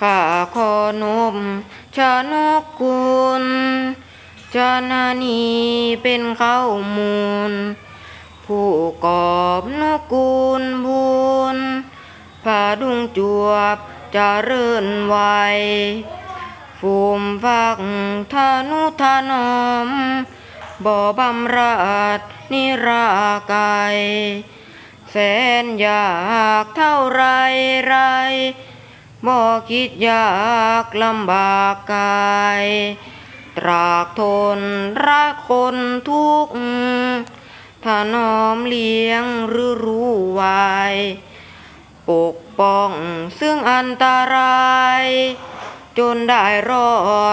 ข้าขอนมชานกกุลจานานีเป็นข้าวมูล ผู้กอบนกกุลบุญผาดุงจวบจะเริญไวฟูมฟักทานุทานอม บ่บำราดนิรากายแสนอยากเท่าไรไร บ่คิดยากลำบากกาย ตรากทนรักคนทุกข์ถ้าน้อมเลี้ยงหรือรู้ไว้ปกป้องซึ่งอันตราย จนได้รอ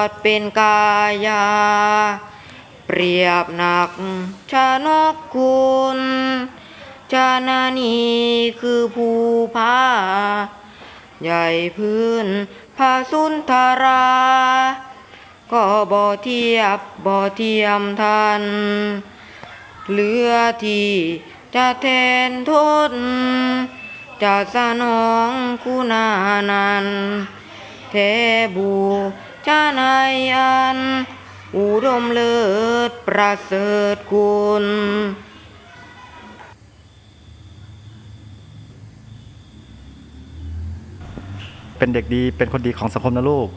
ดเป็นกายา เปรียบหนักชานกคุณ ชานานีคือผู้พา ใหญ่พื้นพาสุนทารา ก็บ่เทียบบ่เทียมทันเหลือที่จะแทนทนจะสนองคุณานันเทบูชานายอัน อุดมเลิศประเสริฐคุณ เป็นเด็กดีเป็นคนดีของสังคมนะลูก